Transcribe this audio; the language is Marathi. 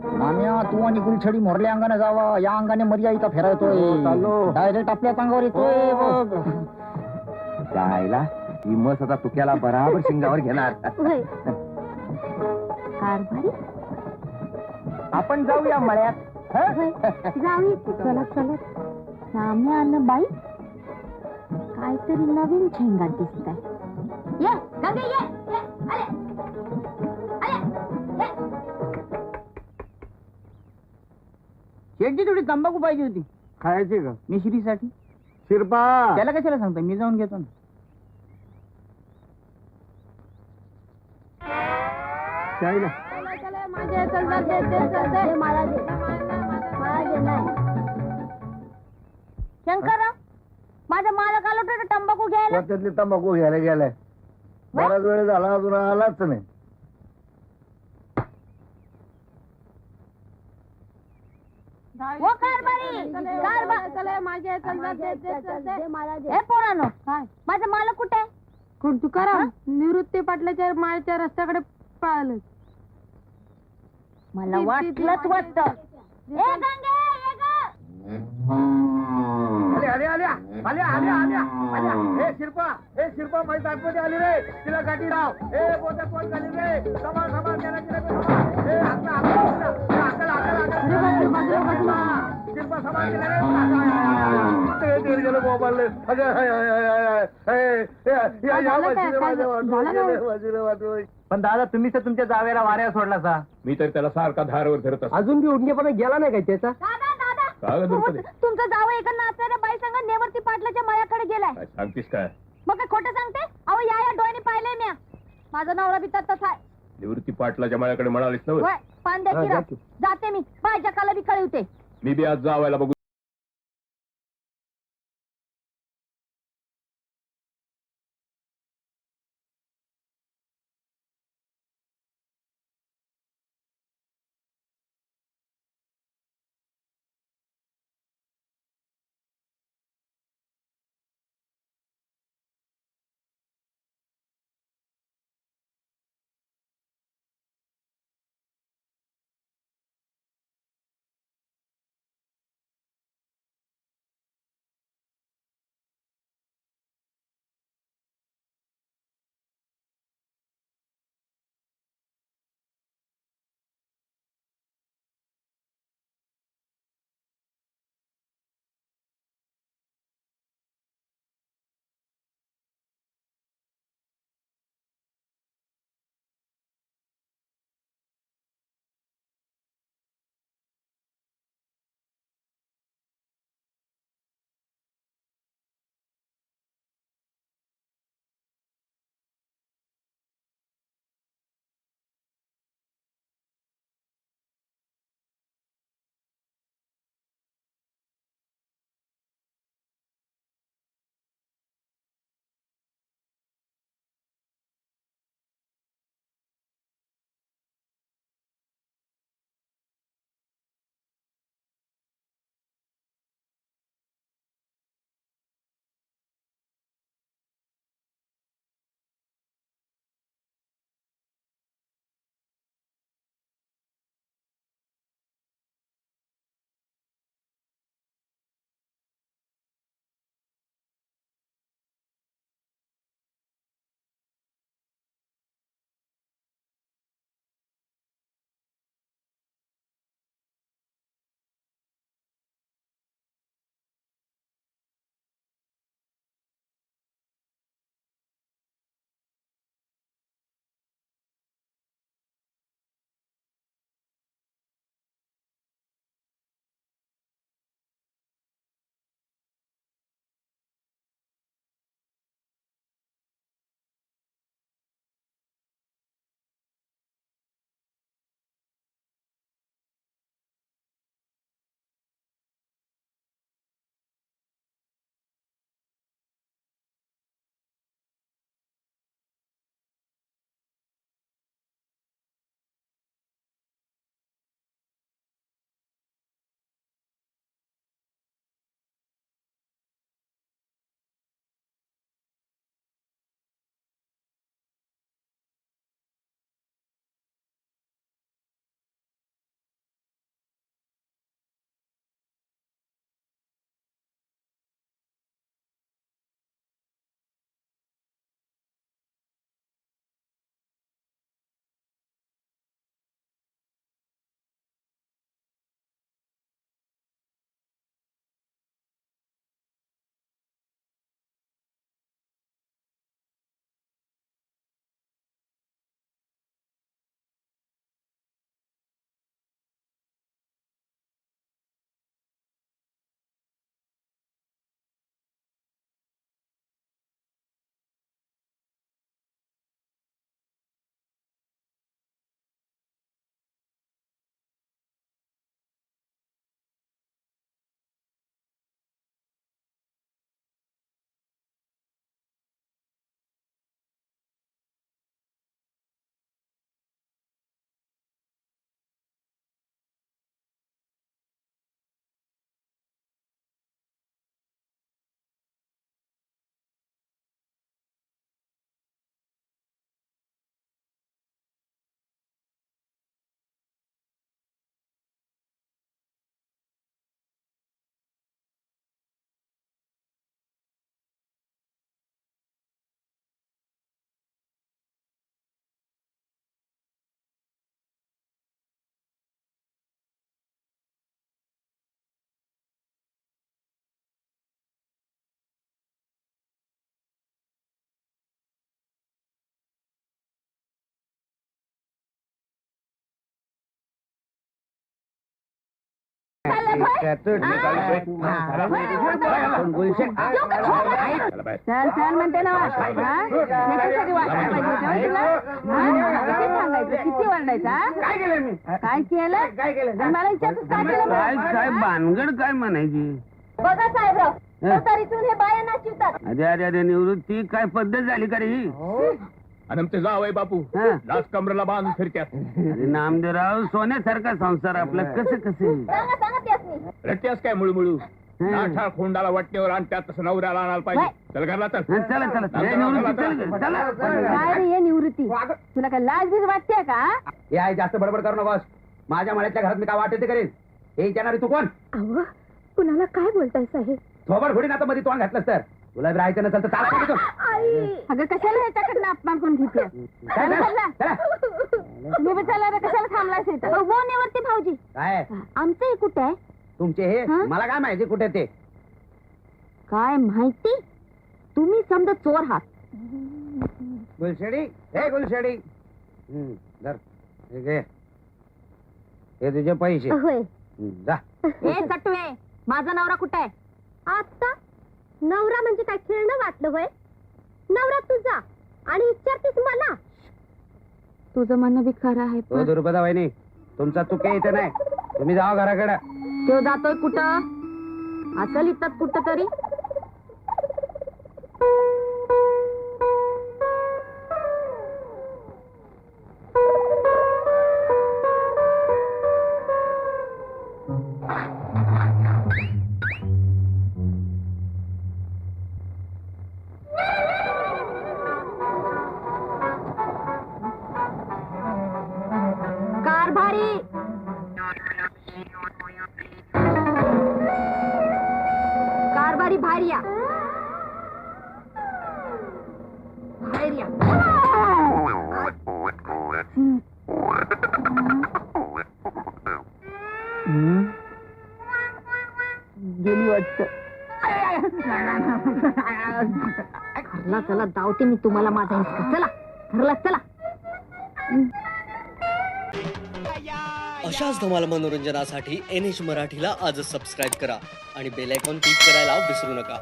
माम्या तू आणि गुलछडी मोरल्या अंगाने जावा. या अंगाने मर्या इथं फिरायतोय हो. डायरेक्ट आपल्याच अंगावर येतोय. बघ. जायला ही मस आता तुक्याला बराबर शिंगावर घेणार. कारभारी आपण जाऊया मळ्यात. हं? चलत चलत सामने बाई. काहीतरी नवीन झेंगाट दिसत आहे ये गंगे ये. शेटची थोडी तंबाखू पाहिजे होती. खायची का? मिश्रीसाठी. शिरपा. त्याला कशाला सांगता मी जाऊन घेतो ना. जायला शंकरराव माझा मालक आलो होता तंबाखू घ्यायला? त्यातली तंबाखू घ्यायला गेलाय. बराच वेळ झाला अजून आलाच नाही. हो कारभारी! हे पोरानो माझा मालक कुठे कोण तुकाराम? निवृत्ती पाटलाच्या माळच्या रस्त्याकडे पळालं. मला वाटलंच वाटत ए गंगे ये ग! आले आले आले आले आले आले आले हे शिरपा हे शिरपा माझी आतमध्ये आली रे. तिला गाठी लाव. हे बोलता कोण झाली रे. समान समान पण दादा तुम्ही तर तुमच्या जावेला वाऱ्या सोडला सा. मी तर त्याला सारखा धारवर धरत असतो. अजून बी उडणेपणा गेला नाही काय त्याचा? दादा दादा. का ग दुर्पदे? तुमचा जावं एका नाचणाऱ्या बाई संग नेवरती पाटलाच्या मळ्याकडे गेलाय. काय सांगतीस काय? मग काय खोटं सांगते? अहो या या डोळ्याने पाहिले म्या. माझा नवरा बी तसाच आहे. निवृत्ती पाटलाच्या माझ्याकडे म्हणालीस ना होय पांद्या हा, किरा जा की. जाते मी. पाय जकाला बी कळवते. मी बी आज जावायला बघू चला बाहेर. चल चल म्हणते ना. वा. याच्यासाठी वाटायला पाहिजे होतं तुला? किती सांगायचं किती वरडायचं? काय केलं मी? काय केलं? काय केलं? आणि मला विचारतोस काय केलं काय म्हणून? काय भानगड काय म्हणायची? बघा साहेबराव तरीतून हे बाया नाचिवतात. अरे अरे अरे निवृत्ती काय पद्धत झाली का रे ही. आणि आमचे जावय बापू. हा. लाच कमरेला बांधून फिरत्यात अरे नामदेवराव सोन्यासारखा संसार आपला. कसं कसं? सांगा सांगा त्यासनी रट्ट्यास काय मुळमुळू? नाठाळ खोंडाला वाटण्यावर आणि त्यात तसं नवऱ्याला आणायला पाहिजे. चल घरला चल. हं, चला चला. ए, निवृत्ती चल काय रे हे निवृत्ती? तुला काय लाज बीज वाटते का? हे आहे जास्त बडबड करू नकोस. माझ्या मळ्याच्या घरात मी काय वाटेल ते करेन. हे विचारणारी तू कोण? अहो कुणाला काय बोलताय साहेब थोबड फोडीन आता मध्ये तोंड घातलंस तर. तुला राहायचं नसेल तर अगं कशाला ह्याच्याकडनं अपमान करून घेते? चल, चल, चला. तुम्ही बिचारा कशाला थांबलास इथं? हो भाऊजी. काय? आमचं हे कुठे आहे? तुमचे हे? हं? मला काय माहिती कुठे ते? काय माहिती? तुम्ही समजा चोर आहात. गुलशेडी? हे गुलशेडी. हं, धर. हे घे. हे तुझे पैसे. होय. जा. माझा नवरा कुठे आहे? आता? नवरा म्हणजे काय? खेळणं वाटलं होय? नवरा तुझा आणि विचारतेस मला. तुझं म्हणणं बी खरं आहे दुर्पदा वहिनी तुमचा चुके इथे नाही. तुम्ही जावा घराकडे. तो जातोय कुठं? असं लिहितात कुठं तरी कारभारी बाहेर या बाहेर या गेली वाटत. घरला चला धावते मी तुम्हाला माझा हिसका चला ठरला चला. अशाच धमाल मनोरंजनासाठी एन एच मराठीला आज सबस्क्राईब करा आणि बेल आयकॉन क्लिक करायला विसरू नका.